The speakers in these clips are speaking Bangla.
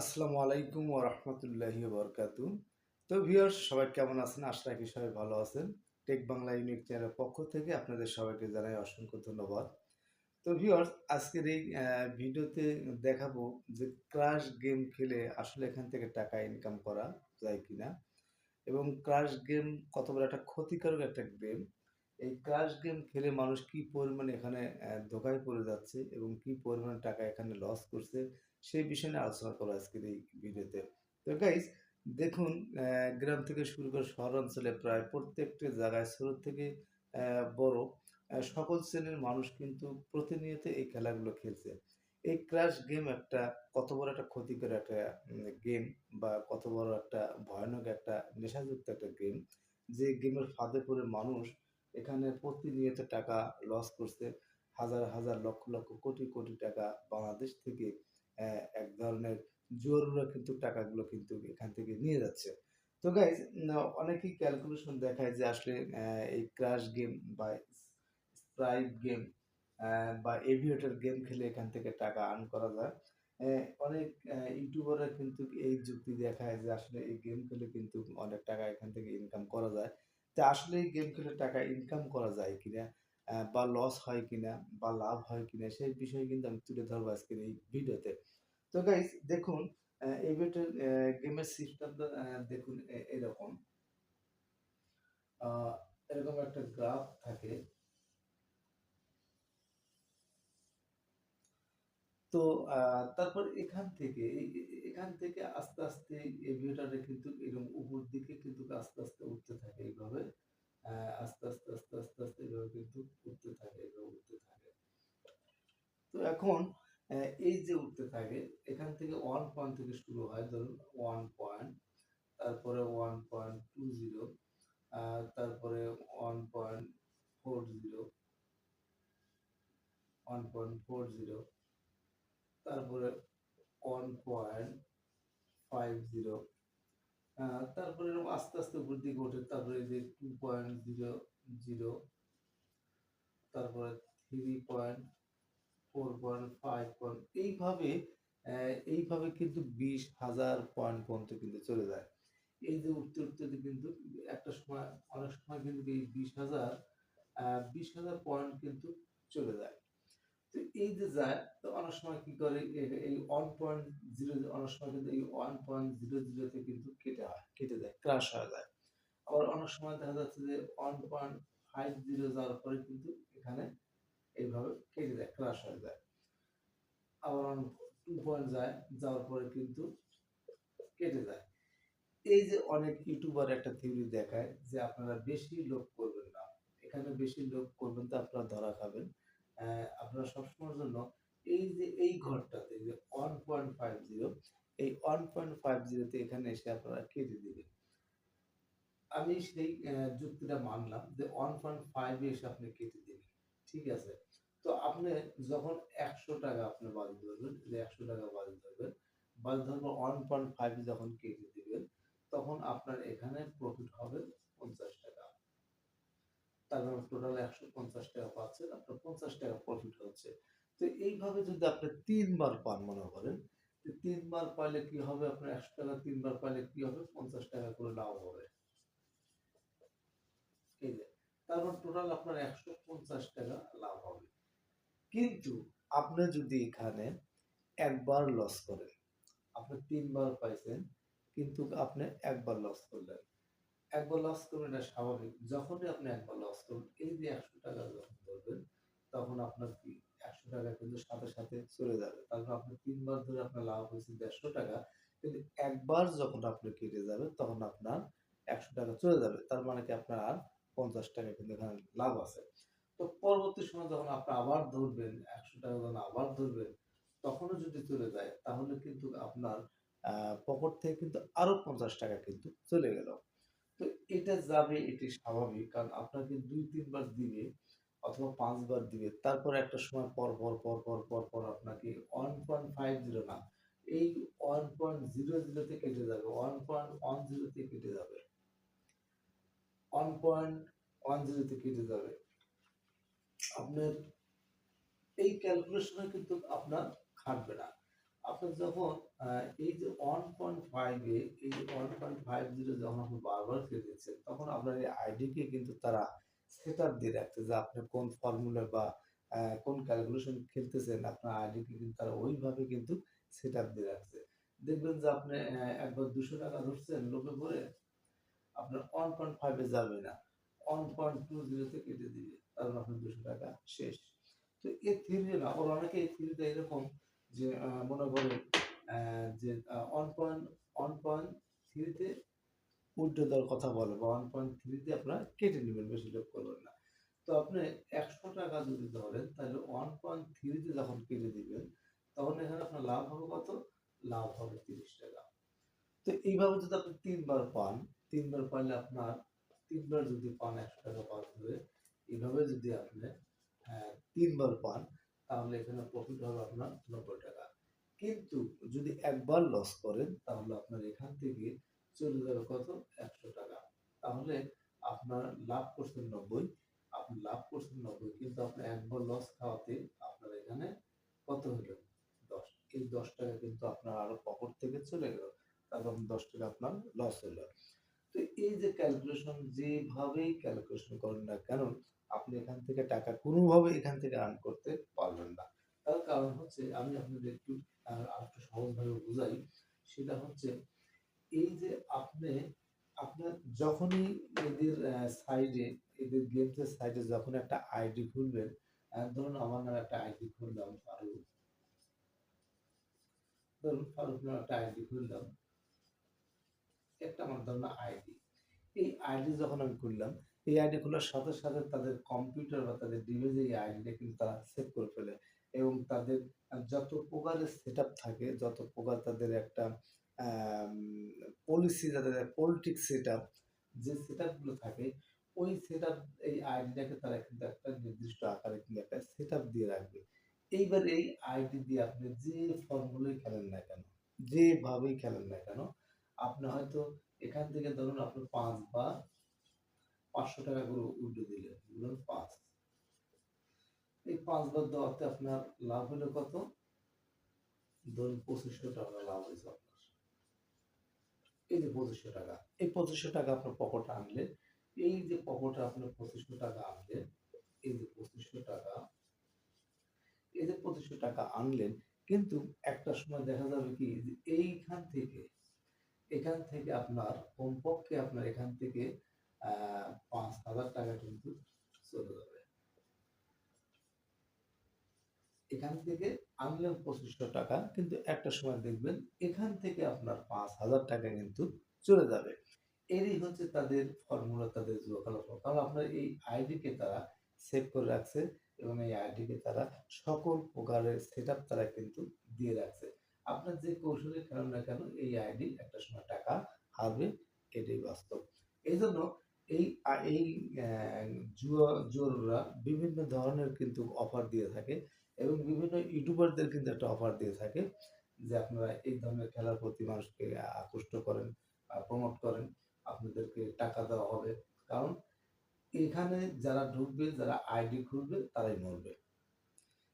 আসসালামু আলাইকুম ওয়া রাহমাতুল্লাহি বারাকাতু। তো ভিউয়ার্স, সবাই কেমন আছেন? আশা রাখি সবাই ভালো আছেন। টেক বাংলা ইউনিক চ্যানেলের পক্ষ থেকে আপনাদের সবাইকে জানাই অসংখ্য ধন্যবাদ। তো ভিউয়ার্স, আজকের এই ভিডিওতে দেখাবো যে ক্রাশ গেম খেলে আসলে এখান থেকে টাকা ইনকাম করা যায় কিনা এবং ক্রাশ গেম কত বড় একটা ক্ষতিকারক একটা গেম। এই ক্রাশ গেম খেলে মানুষ কি পরিমাণে এখানে ধোকায় পড়ে যাচ্ছে এবং কি পরিমাণে টাকা এখানে লস করছে সেই বিষয় নিয়ে আলোচনা করব আজকের এই ভিডিওতে। তো গাইজ দেখুন গ্রাম থেকে শুরু করে শহর অঞ্চলে প্রায় প্রত্যেকটা জায়গায় ছোট থেকে বড় সকল শ্রেণির মানুষ কিন্তু প্রতিনিয়ত এই খেলাগুলো খেলছে। এই ক্রাশ গেম একটা কত বড় একটা ক্ষতিকর একটা গেম বা কত বড় একটা ভয়ানক একটা নেশাযুক্ত একটা গেম যে গেমের ফাঁদে পড়ে মানুষ এখানে প্রতিনিয়ত টাকা লস করছে। হাজার হাজার, লক্ষ লক্ষ, কোটি কোটি টাকা বাংলাদেশ থেকে এক ধরনের জোররা কিন্তু টাকাগুলো কিন্তু এখান থেকে নিয়ে যাচ্ছে। তো গাইজ অনেকেই ক্যালকুলেশন দেখায় যে আসলে এই ক্রাশ গেম বা স্প্রাইট গেম বা এভিয়েটর গেম খেলে এখান থেকে টাকা আর্ন করা যায়। অনেক ইউটিউবাররা কিন্তু এই যুক্তি দেখায় যে আসলে এই গেম খেলে কিন্তু অনেক টাকা এখান থেকে ইনকাম করা যায়। তা আসলে এই গেম খেলে টাকা ইনকাম করা যায় কিনা? বা লস হয় কিনা, বা লাভ হয় কিনা, সেই বিষয়ে কিন্তু আমি তুলে ধরবো আজকের এই ভিডিওতে। তো গাইস দেখুন এই গেমের সিস্টেমটা দেখুন এরকম। এরকম একটা গ্রাফ থাকে। তো তারপর এখান থেকে এই- এই- এখান থেকে আস্তে আস্তে এভিয়েটারে কিন্তু এরকম উপর দিকে কিন্তু আস্তে আস্তে উঠতে থাকে এইভাবে আহ, আস্তে আস্তে আস্তে আস্তে আস্তে এইভাবে কিন্তু উঠতে থাকে এইভাবে উঠতে থাকে তো এখন আহ, এই যে উঠতে থাকে এখান থেকে ওয়ান থেকে শুরু হয়, ধরুন ওয়ান পয়েন্ট তারপরে ওয়ান পয়েন্ট টু জিরো তারপরে one point four zero one point four zero তারপরে ওয়ান পয়েন্ট ফাইভ জিরো তারপরে এরকম আস্তে আস্তে দিকে ওঠে তারপরে যে টু পয়েন্ট জিরো জিরো তারপরে three point four point five point এইভাবে এইভাবে কিন্তু বিশ হাজার পয়েন্ট পর্যন্ত কিন্তু চলে যায়। এই যে উঠতে উঠতে কিন্তু একটা সময়, অনেক সময় কিন্তু এই বিশ হাজার বিশ হাজার পয়েন্ট কিন্তু চলে যায়। তো এই যে যায়, তো অনেক সময় কি করে, এই ওয়ান পয়েন্ট জিরো অনেক সময় কিন্তু এই ওয়ান পয়েন্ট জিরো জিরোতে কিন্তু কেটে হয়, কেটে যায় ক্রাশ হয়ে যায়। আবার অনেক সময় দেখা যাচ্ছে যে ওয়ান পয়েন্ট ফাইভ জিরো যাওয়ার পরে কিন্তু এখানে এইভাবে কেটে যায় ক্রাশ হয়ে যায়। আবার পয়েন্ট যায়, যাওয়ার পরে কিন্তু কেটে যায়। এই যে অনেক ইউটিউবার একটা থিওরি দেখায় যে আপনারা বেশি লোক করবেন না। এখানে বেশি লোক করবেন তো আপনারা ধরা খাবেন। আপনারা সবসময়ের জন্য এই যে, এই ঘরটাতে যে ওয়ান পয়েন্ট ফাইভ জিরো এই ওয়ান পয়েন্ট ফাইভ জিরোতে এখানে এসে আপনারা কেটে দিবেন। আমি সেই যুক্তিটা মানলাম যে ওয়ান পয়েন্ট ফাইভ এসে আপনি কেটে দিবেন। ঠিক আছে? তো আপনি যখন একশো টাকা আপনি বাদ ধরবেন একশো টাকা বাদ ধরবেন বাদ ধরবো ওয়ান পয়েন্ট ফাইভ যখন কেটে দিবেন, তখন আপনার এখানে প্রফিট হবে পঞ্চাশ টাকা। তারপর টোটাল একশো পঞ্চাশ টাকা পাচ্ছেন, আপনার পঞ্চাশ টাকা প্রফিট হচ্ছে। তো এইভাবে যদি আপনি তিনবার পান মনে করেন তিনবার পাইলে কি হবে? আপনার একশো টাকা তিনবার পাইলে কি হবে? পঞ্চাশ টাকা করে লাভ হবে। তারপর টোটাল আপনার একশো পঞ্চাশ টাকা লাভ হবে। কিন্তু আপনি যদি এখানে একবার লস করেন, আপনি তিনবার পাইছেন, কিন্তু আপনি একবার লস করলেন। একবার লস করবেন এটা স্বাভাবিক। যখনই আপনি একবার লস করবেন এই যে একশো টাকা যখন ধরবেন, তখন আপনার কি একশো টাকা কিন্তু সাথে সাথে চলে যাবে। তারপর আপনি তিনবার ধরে আপনার লাভ হয়েছে দেড়শো টাকা, কিন্তু একবার যখন আপনি কেটে যাবে, তখন আপনার একশো টাকা চলে যাবে। তার মানে কি আপনার আর পঞ্চাশ টাকা কিন্তু এখানে লাভ আছে। তো পরবর্তী সময় যখন আপনি আবার ধরবেন, একশো টাকা যখন আবার ধরবেন, তখনও যদি চলে যায়, তাহলে কিন্তু আপনার পকেট থেকে কিন্তু আরও পঞ্চাশ টাকা কিন্তু চলে গেল। তো এটা যাবে, এটি স্বাভাবিক, কারণ আপনাকে দুই, তিনবার দিবে অথবা পাঁচবার দিবে, তারপর একটা সময় পর পর পর পর পর পর আপনাকে ওয়ান পয়েন্ট ফাইভ জিরো না, এই ওয়ান পয়েন্ট জিরো জিরোতে কেটে যাবে ওয়ান পয়েন্ট ওয়ান জিরোতে কেটে যাবে। ওয়ান পয়েন্ট ওয়ান জিরোতে কেটে যাবে। আপনার এই ক্যালকুলেশনে কিন্তু আপনার খাটবে না। আপনার যখন এই যে ওয়ান পয়েন্ট ফাইভে এই যে ওয়ান পয়েন্ট ফাইভ জিরো যখন আপনি বারবার খেলতেছেন তখন আপনার এই আইডিকে কিন্তু তারা সেট আপ দিয়ে রাখছে যে আপনি কোন ফর্মুলা বা কোন ক্যালকুলেশন খেলতেছেন, আপনার আইডিকে কিন্তু তারা ওইভাবে কিন্তু সেট আপ দিয়ে রাখছে। দেখবেন যে আপনি একবার দুশো টাকা ধরছেন লোকে করে আপনার ওয়ান পয়েন্ট ফাইভে যাবে না ওয়ান পয়েন্ট টু জিরোতে কেটে দিবে। টাকা শেষ। তো এই থিওরি না ওর অনেকে এই থিওরিটা এরকম যে মনে আহ, যে ওয়ান পয়েন্ট ওয়ান পয়েন্ট থ্রিতে উল্টে দেওয়ার কথা বলে বা ওয়ান পয়েন্ট থ্রিতে আপনার কেটে নেবেন বেশি লোক করবেন না। তো আপনি একশো টাকা যদি ধরেন তাহলে ওয়ান পয়েন্ট থ্রিতে যখন কেটে দিবেন তখন এখানে আপনার লাভ হবে কত? লাভ হবে তিরিশ টাকা। তো এইভাবে যদি আপনি তিনবার পান তিনবার পাইলে আপনার তিনবার যদি পান একশো টাকা পার হবে এইভাবে যদি আপনি আহ, তিনবার পান তাহলে এখানে প্রফিট হবে আপনার নব্বই টাকা। কিন্তু যদি একবার লস করেন তাহলে আপনার এখান থেকে চলে যাবে কত? একশো টাকা। তাহলে আপনার লাভ করছেন নব্বই আপনি লাভ করছেন নব্বই কিন্তু আপনি একবার লস খাওয়াতে আপনার এখানে কত হলো? দশ। এই দশ টাকা কিন্তু আপনার আরও পকেট থেকে চলে গেল তারপর দশ টাকা আপনার লস হলো। তো এই যে ক্যালকুলেশন যেভাবেই ক্যালকুলেশন করেন না কেন, আপনি এখান থেকে টাকা কোনোভাবে এখান থেকে আর্ন করতে পারবেন না। তার কারণ হচ্ছে, আমি আপনাদের একটু, আর একটু সহজভাবে বুঝাই, সেটা হচ্ছে, এই যে আপনি, আপনার যখনই এদের সাইডে এদের গেমসের সাইডে যখন একটা আইডি খুলবেন ধরুন আমার নামে একটা আইডি খুললাম, ফারুক। ধরুন ফারুক নামে একটা আইডি খুললাম একটা আমার ধরুন আইডি এই আইডি যখন আমি খুললাম, এই আইডি খোলার সাথে সাথে তাদের কম্পিউটার বা তাদের ডিভাইসে এই আইডিটা কিন্তু তারা সেভ করে ফেলে এবং তাদের যত প্রকারের সেট থাকে, যত প্রকার তাদের একটা পলিসি যাদের পলিটিক্স সেট যে সেটগুলো থাকে, ওই সেট এই আইডিটাকে তারা কিন্তু একটা নির্দিষ্ট আকারে কিন্তু একটা সেট দিয়ে রাখবে। এইবার এই আইডি দিয়ে আপনি যে ফর্মুলাই খেলেন না কেন, যেভাবেই খেলেন না কেন আপনি হয়তো এখান থেকে ধরুন আপনি পাঁচ বা পাঁচশো টাকা করে উল্টে দিলেন, ধরুন পাঁচ। এই পাঁচবার দেওয়াতে আপনার লাভ হলো কত? ধরুন পঁচিশশো টাকা লাভ হয়েছে আপনার। এই যে পঁচিশশো টাকা, এই পঁচিশশো টাকা আপনার পকেটে আনলে, এই যে পকেটে আপনার পঁচিশশো টাকা আনলেন এই যে পঁচিশশো টাকা, এই যে পঁচিশশো টাকা আনলেন, কিন্তু একটা সময় দেখা যাবে কি এইখান থেকে এখান থেকে আপনার কমপক্ষে আপনার এখান থেকে পাঁচ হাজার টাকা কিন্তু চলে যাবে। এখান থেকে আনলেন পঁচিশশো টাকা, কিন্তু একটা সময় দেখবেন এখান থেকে আপনার পাঁচ হাজার টাকা কিন্তু চলে যাবে। এরই হচ্ছে তাদের ফর্মুলা তাদের জুয়াকালা কারণ আপনার এই আইডিকে তারা সেভ করে রাখছে এবং এই আইডিকে তারা সকল প্রকারের সেট তারা কিন্তু দিয়ে রাখছে। আপনার যে কৌশলে খেলেন না কেন এই আইডি একটা সময় টাকা হারবে, এটাই বাস্তব। এই জন্য এই এই জুয়া জোররা বিভিন্ন ধরনের কিন্তু অফার দিয়ে থাকে এবং বিভিন্ন ইউটিউবারদের কিন্তু একটা অফার দিয়ে থাকে যে আপনারা এই ধরনের খেলার প্রতি মানুষকে আকৃষ্ট করেন প্রমোট করেন, আপনাদেরকে টাকা দেওয়া হবে। কারণ এখানে যারা ঢুকবে, যারা আইডি খুলবে, তারাই মরবে।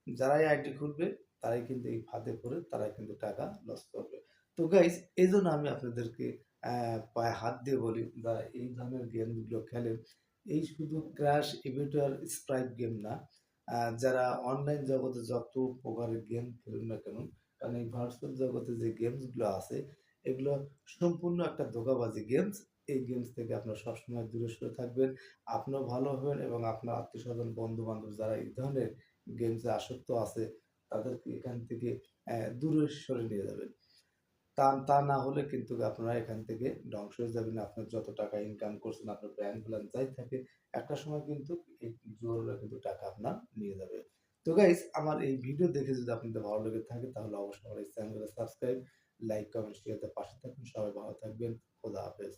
যারাই আইডি খুলবে তারাই কিন্তু এই ফাঁদে পড়ে, তারাই কিন্তু টাকা লস করবে। তো গাইজ এই জন্য আমি আপনাদেরকে পায়ে হাত দিয়ে বলি যারা এই ধরনের গেমগুলো খেলেন, এই শুধু ক্র্যাশ ইভিটার স্প্রাইট গেম না যারা অনলাইন জগতে যত প্রকারের গেম খেলুন না কেন, কারণ এই ভার্চুয়াল জগতে যে গেমসগুলো আছে, এগুলো সম্পূর্ণ একটা ধোকাবাজি গেমস এই গেমস থেকে আপনারা সবসময় দূরে সরে থাকবেন, আপনিও ভালো হবেন এবং আপনার আত্মীয় স্বজন বন্ধু বান্ধব যারা এই ধরনের গেমসে আসক্ত আছে তাদেরকে এখান থেকে দূরে সরে নিয়ে যাবেন। তা তা না হলে কিন্তু আপনারা এখান থেকে ধ্বংস হয়ে যাবেন। আপনার যত টাকা ইনকাম করছেন, আপনার ব্যাংক ব্যালেন্স যাই থাকে, একটা সময় কিন্তু এই জোররা কিন্তু টাকা আপনার নিয়ে যাবে। তো গাইস আমার এই ভিডিও দেখে যদি আপনাদের ভালো লেগে থাকে, তাহলে অবশ্যই আমার এই চ্যানেলটা সাবস্ক্রাইব লাইক কমেন্ট শেয়ারতে পাশে থাকুন। সবাই ভালো থাকবেন। খোদা হাফেজ।